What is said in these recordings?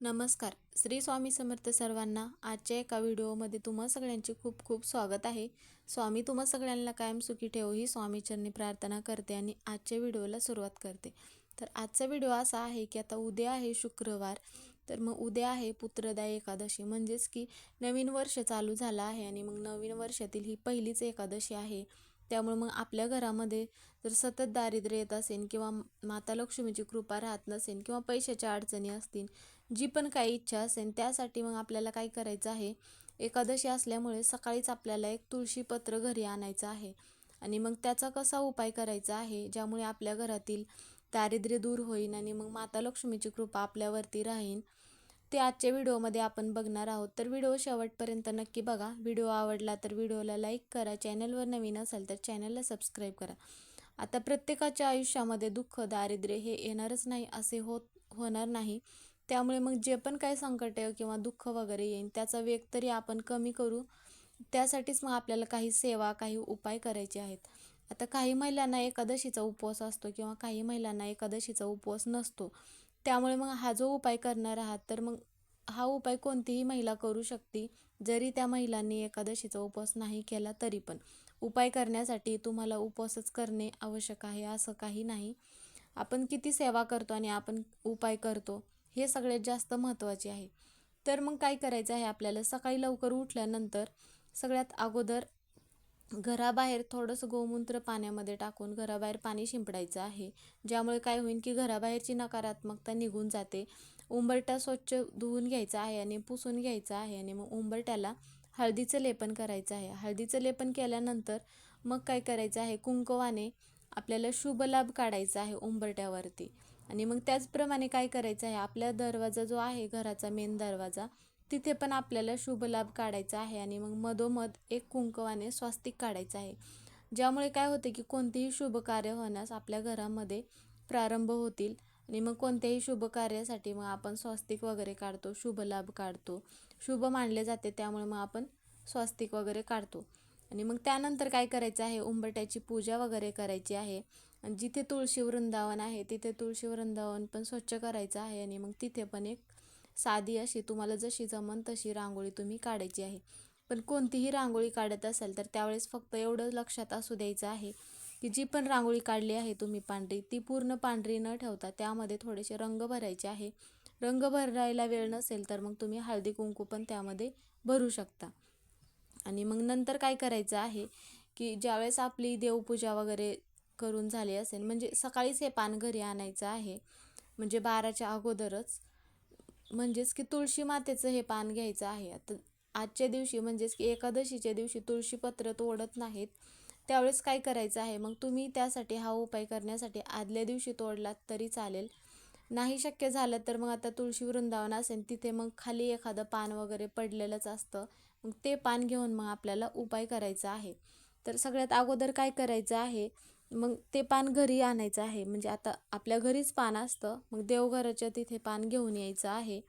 नमस्कार. श्री स्वामी समर्थ सर्वांना आजच्या एका व्हिडिओमध्ये तुम्हा सगळ्यांचे खूप खूप स्वागत आहे. स्वामी तुम्हा सगळ्यांना कायम सुखी ठेवू ही स्वामीचरणी प्रार्थना करते आणि आजच्या व्हिडिओला सुरुवात करते. तर आजचा व्हिडिओ असा आहे की आता उद्या आहे शुक्रवार. तर मग उद्या आहे पुत्रदा एकादशी. म्हणजेच की नवीन वर्ष चालू झालं आहे आणि मग नवीन वर्षातील ही पहिलीच एकादशी आहे. त्यामुळे मग आपल्या घरामध्ये जर सतत दारिद्र्य येत असेल किंवा माता लक्ष्मीची कृपा राहत नसेल किंवा पैशाच्या अडचणी असतील जी पण काही इच्छा असेल त्यासाठी मग आपल्याला काय करायचं आहे? एकादशी असल्यामुळे सकाळीच आपल्याला एक तुळशीपत्र घरी आणायचं आहे. आणि मग त्याचा कसा उपाय करायचा आहे? ज्यामुळे आपल्या घरातील दारिद्र्य दूर होईल आणि मग माता लक्ष्मीची कृपा आपल्यावरती राहील ते आजच्या व्हिडिओमध्ये आपण बघणार आहोत. तर व्हिडिओ शेवटपर्यंत नक्की बघा. व्हिडिओ आवडला तर व्हिडिओला लाईक करा. चॅनलवर नवीन असाल तर चॅनलला सबस्क्राईब करा. आता प्रत्येकाच्या आयुष्यामध्ये दुःख दारिद्र्य हे येणारच नाही असे होत होणार नाही. त्यामुळे मग जे पण काही संकट आहे किंवा दुःख वगैरे येईल त्याचा वेग तरी आपण कमी करू. त्यासाठीच मग आपल्याला काही सेवा काही उपाय करायचे आहेत. आता काही महिलांना एकादशीचा उपवास असतो किंवा काही महिलांना एकादशीचा उपवास नसतो. त्यामुळे मग हा जो उपाय करणार आहात तर मग हा उपाय कोणतीही महिला करू शकते. जरी त्या महिलांनी एकादशीचा उपवास नाही केला तरी पण. उपाय करण्यासाठी तुम्हाला उपवासच करणे आवश्यक आहे असं काही नाही. आपण किती सेवा करतो आणि आपण उपाय करतो? हे सगळ्यात जास्त महत्त्वाचे आहे. तर मग काय करायचं आहे आपल्याला? सकाळी लवकर उठल्यानंतर सगळ्यात अगोदर घराबाहेर थोडंसं गोमूत्र पाण्यामध्ये टाकून घराबाहेर पाणी शिंपडायचं आहे. ज्यामुळे काय होईल की घराबाहेरची नकारात्मकता निघून जाते. उंबरटा स्वच्छ धुवून घ्यायचा आहे आणि पुसून घ्यायचा आहे आणि मग उंबरट्याला हळदीचं लेपन करायचं आहे. हळदीचं लेपन केल्यानंतर मग काय करायचं आहे? कुंकवाने आपल्याला शुभ लाभ काढायचा आहे उंबरट्यावरती आणि मग त्याचप्रमाणे काय करायचं आहे? आपला दरवाजा जो आहे घराचा मेन दरवाजा तिथे पण आपल्याला शुभ लाभ काढायचा आहे आणि मग मधोमध एक कुंकवाने स्वास्तिक काढायचं आहे. ज्यामुळे काय होते की कोणतेही शुभ कार्य होण्यास आपल्या घरामध्ये प्रारंभ होतील आणि मग कोणत्याही शुभ कार्यासाठी मग आपण स्वास्तिक वगैरे काढतो शुभ लाभ काढतो. शुभ मानले जाते त्यामुळे मग आपण स्वास्तिक वगैरे काढतो. आणि मग त्यानंतर काय करायचं आहे? उंबरट्याची पूजा वगैरे करायची आहे. जिथे तुळशी वृंदावन आहे तिथे तुळशी वृंदावन पण स्वच्छ करायचं आहे आणि मग तिथे पण एक साधी अशी तुम्हाला जशी जमन तशी रांगोळी तुम्ही काढायची आहे. पण कोणतीही रांगोळी काढत असाल तर त्यावेळेस फक्त एवढं लक्षात असू द्यायचं आहे की जी पण रांगोळी काढली आहे तुम्ही पांढरी ती पूर्ण पांढरी न ठेवता त्यामध्ये थोडेसे रंग भरायचे आहे. रंग भरायला वेळ नसेल तर मग तुम्ही हळदी कुंकू पण त्यामध्ये भरू शकता. आणि मग नंतर काय करायचं आहे की ज्यावेळेस आपली देवपूजा वगैरे करून झाले असेल. म्हणजे सकाळीच हे पान घरी आणायचं आहे. म्हणजे बाराच्या अगोदरच. म्हणजेच की तुळशी मातेचं हे पान घ्यायचं आहे. आता आजच्या दिवशी म्हणजेच की एकादशीच्या दिवशी तुळशीपत्र तोडत नाहीत. त्यावेळेस काय करायचं आहे? मग तुम्ही त्यासाठी हा उपाय करण्यासाठी आदल्या दिवशी तोडलात तरी चालेल. नाही शक्य झालं तर मग आता तुळशी वृंदावन असेल. तिथे मग खाली एखादं पान वगैरे पडलेलंच असतं. मग ते पान घेऊन मग आपल्याला उपाय करायचा आहे. तर सगळ्यात अगोदर काय करायचं आहे? मग ते पान घरी आणायचं आहे. म्हणजे आता आपल्या घरीच पान असतं. मग देवघराच्या तिथे पान घेऊन यायचं आहे.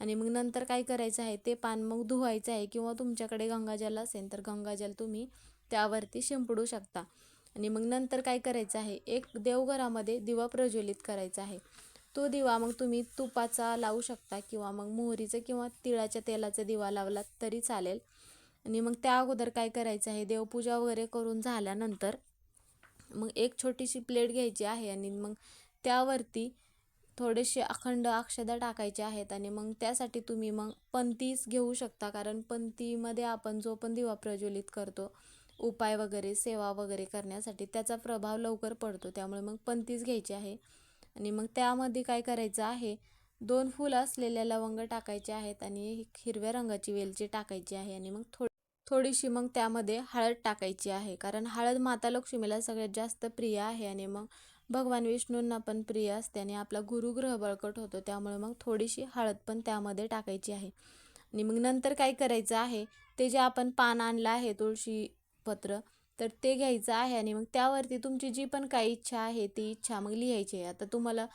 आणि मग नंतर काय करायचं आहे? ते पान मग धुवायचं आहे किंवा तुमच्याकडे गंगाजल असेल तर गंगाजल तुम्ही त्यावरती शिंपडू शकता. आणि मग नंतर काय करायचं आहे? एक देवघरामध्ये दिवा प्रज्वलित करायचा आहे. तो दिवा मग तुम्ही तुपाचा लावू शकता किंवा मग मोहरीचं किंवा तिळाच्या तेलाचा दिवा लावला तरी चालेल. आणि मग त्या अगोदर काय करायचं आहे? देवपूजा वगैरे करून झाल्यानंतर मग एक छोटीशी प्लेट घ्यायची आहे आणि मग त्यावरती थोडेसे अखंड अक्षदा टाकायचे आहेत आणि मग त्यासाठी तुम्ही मग पंतीच घेऊ शकता. कारण पंतीमध्ये आपण जो पण दिवा प्रज्वलित करतो उपाय वगैरे सेवा वगैरे करण्यासाठी त्याचा प्रभाव लवकर पडतो. त्यामुळे मग पंतीच घ्यायची आहे. आणि मग त्यामध्ये काय करायचं आहे दोन फुलं असलेल्या लवंग टाकायचे आहेत आणि हिरव्या रंगाची वेलची टाकायची आहे आणि मग थोडी थोडीशी मग त्यामध्ये हळद टाकायची आहे. कारण हळद माता लक्ष्मीला सगळ्यात जास्त प्रिय आहे आणि मग भगवान विष्णूंना पण प्रिय असते आणि आपला गुरुग्रह बळकट होतो. त्यामुळे मग थोडीशी हळद पण त्यामध्ये टाकायची आहे. आणि मग नंतर काय करायचं आहे? ते जे आपण पान आणलं आहे तुळशी पत्र तर ते घ्यायचं आहे आणि मग त्यावरती तुमची जी पण काही इच्छा आहे ती इच्छा मग लिहायची आहे. आता तुम्हाला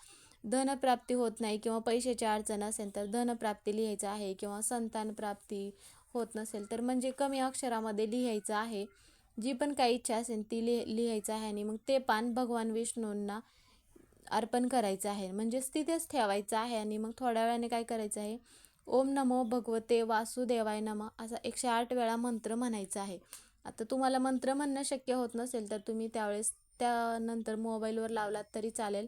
धनप्राप्ती होत नाही किंवा पैशाची अडचण असेल तर धनप्राप्ती लिहायचं आहे किंवा संतान प्राप्ती होत नसेल तर म्हणजे कमी अक्षरामध्ये लिहायचं आहे. जी पण काही इच्छा असेल ती लिह लिहायचं आहे आणि मग ते पान भगवान विष्णूंना अर्पण करायचं आहे. म्हणजेच तिथेच ठेवायचं आहे आणि मग थोड्या वेळाने काय करायचं आहे? ओम नमो भगवते वासुदेवाय नम असा एकशे आठ वेळा मंत्र म्हणायचा आहे. आता तुम्हाला मंत्र म्हणणं शक्य होत नसेल तर तुम्ही त्यावेळेस त्यानंतर मोबाईलवर लावलात तरी चालेल.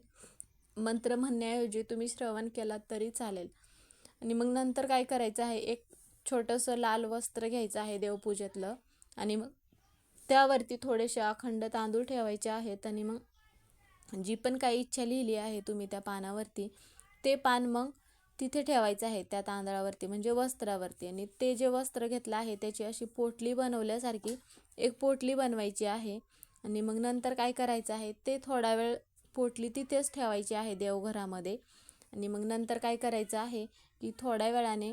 मंत्र म्हणण्याऐवजी तुम्ही श्रवण केलात तरी चालेल. आणि मग नंतर काय करायचं आहे? एक छोटंसं लाल वस्त्र घ्यायचं आहे देवपूजेतलं. आणि मग त्यावरती थोडेसे अखंड तांदूळ ठेवायचे आहेत आणि मग जी पण काही इच्छा लिहिली आहे तुम्ही त्या पानावरती ते पान मग तिथे ठेवायचं आहे त्या तांदळावरती म्हणजे वस्त्रावरती. आणि ते जे वस्त्र घेतलं आहे त्याची अशी पोटली बनवल्यासारखी एक पोटली बनवायची आहे. आणि मग नंतर काय करायचं आहे ते थोडा वेळ पोटली तिथेच ठेवायची आहे देवघरामध्ये. आणि मग नंतर काय करायचं आहे की थोड्या वेळाने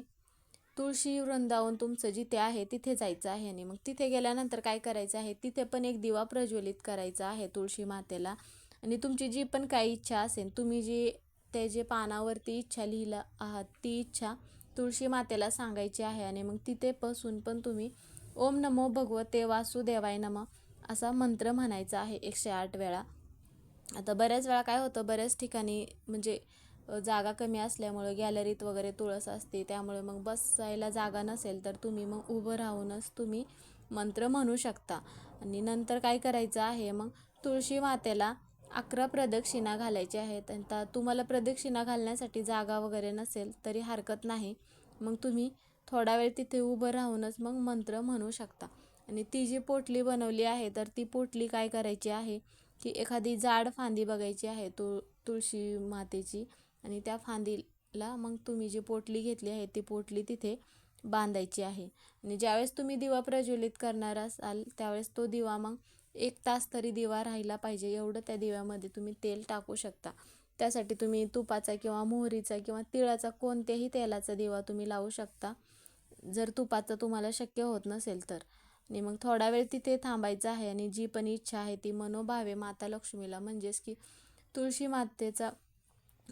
तुळशी वृंदावन तुमचं जिथे आहे तिथे जायचं आहे आणि मग तिथे गेल्यानंतर काय करायचं आहे? तिथे पण एक दिवा प्रज्वलित करायचा आहे तुळशी मातेला. आणि तुमची जी पण काही इच्छा असेल तुम्ही जी ते जे पानावरती इच्छा लिहिलं आहात ती इच्छा तुळशी मातेला सांगायची आहे आणि मग तिथे बसून पण तुम्ही ओम नमो भगवते वासुदेवाय नम असा मंत्र म्हणायचा आहे एकशे आठ वेळा. आता बऱ्याच वेळा काय होतं बऱ्याच ठिकाणी म्हणजे जागा कमी असल्यामुळं गॅलरीत वगैरे तुळस असते त्यामुळे मग बसायला जागा नसेल तर तुम्ही मग उभं राहूनच तुम्ही मंत्र म्हणू शकता. आणि नंतर काय करायचं आहे मग तुळशी मातेला अकरा प्रदक्षिणा घालायच्या आहेत. आणि तर तुम्हाला प्रदक्षिणा घालण्यासाठी जागा वगैरे नसेल तरी हरकत नाही. मग तुम्ही थोडा वेळ तिथे उभं राहूनच मग मंत्र म्हणू शकता. आणि ती जी पोटली बनवली आहे तर ती पोटली काय करायची आहे की एखादी जाड फांदी बघायची आहे तुळ तुळशी मातेची. आणि त्या फांदीला मग तुम्ही जी पोटली घेतली आहे ती पोटली तिथे बांधायची आहे. आणि ज्यावेळेस तुम्ही दिवा प्रज्वलित करणार असाल त्यावेळेस तो दिवा मग एक तास तरी दिवा राहिला पाहिजे एवढं त्या दिव्यामध्ये तुम्ही तेल टाकू शकता. त्यासाठी तुम्ही तुपाचा किंवा मोहरीचा किंवा तिळाचा कोणत्याही तेलाचा दिवा तुम्ही लावू शकता. जर तुपाचं तुम्हाला शक्य होत नसेल तर. आणि मग थोडा वेळ तिथे थांबायचं आहे आणि जी पण इच्छा आहे ती मनोभावे माता लक्ष्मीला म्हणजेच की तुळशी मातेचा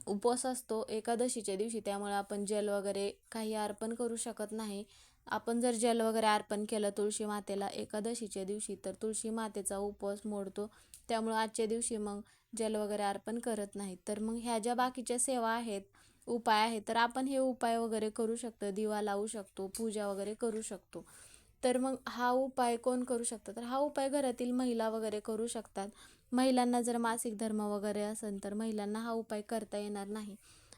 उपवास असतो एकादशीच्या दिवशी. त्यामुळे आपण जल वगैरे काही अर्पण करू शकत नाही. आपण जर जल वगैरे अर्पण केलं तुळशी मातेला एकादशीच्या दिवशी तर तुळशी मातेचा उपवास मोडतो. त्यामुळं आजच्या दिवशी मग जल वगैरे अर्पण करत नाही तर मग ह्या ज्या बाकीच्या सेवा आहेत उपाय आहेत तर आपण हे उपाय वगैरे करू शकतो. दिवा लावू शकतो पूजा वगैरे करू शकतो. तर मग हा उपाय कोण करू शकतं? तर हा उपाय घरातील महिला वगैरे करू शकतात. महिलांना जर मासिक धर्म वगैरे असेल तर महिलांना हा उपाय करता येणार नाही.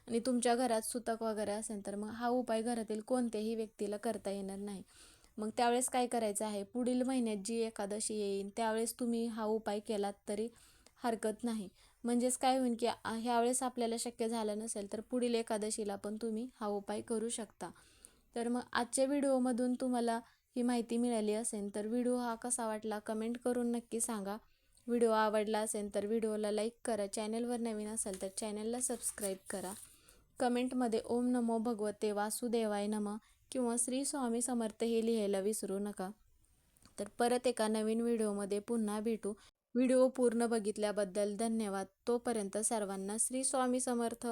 आणि तुमच्या घरात सुतक वगैरे असेल तर मग हा उपाय घरातील कोणत्याही व्यक्तीला करता येणार नाही. मग त्यावेळेस काय करायचं आहे? पुढील महिन्यात जी एकादशी येईल त्यावेळेस तुम्ही हा उपाय केलात तरी हरकत नाही. म्हणजेच काय होईल की ह्यावेळेस आपल्याला शक्य झालं नसेल तर पुढील एकादशीला पण तुम्ही हा उपाय करू शकता. तर मग आजच्या व्हिडिओमधून तुम्हाला ही माहिती मिळाली असेल तर व्हिडिओ हा कसा वाटला कमेंट करून नक्की सांगा. व्हिडिओ आवडला असेल तर व्हिडिओला लाईक करा. चॅनलवर नवीन असाल तर चॅनलला सबस्क्राईब करा. कमेंटमध्ये ओम नमो भगवते वासुदेवाय नम किंवा श्री स्वामी समर्थ हे लिहायला विसरू नका. तर परत एका नवीन व्हिडिओमध्ये पुन्हा भेटू. व्हिडिओ पूर्ण बघितल्याबद्दल धन्यवाद. तोपर्यंत सर्वांना श्री स्वामी समर्थ.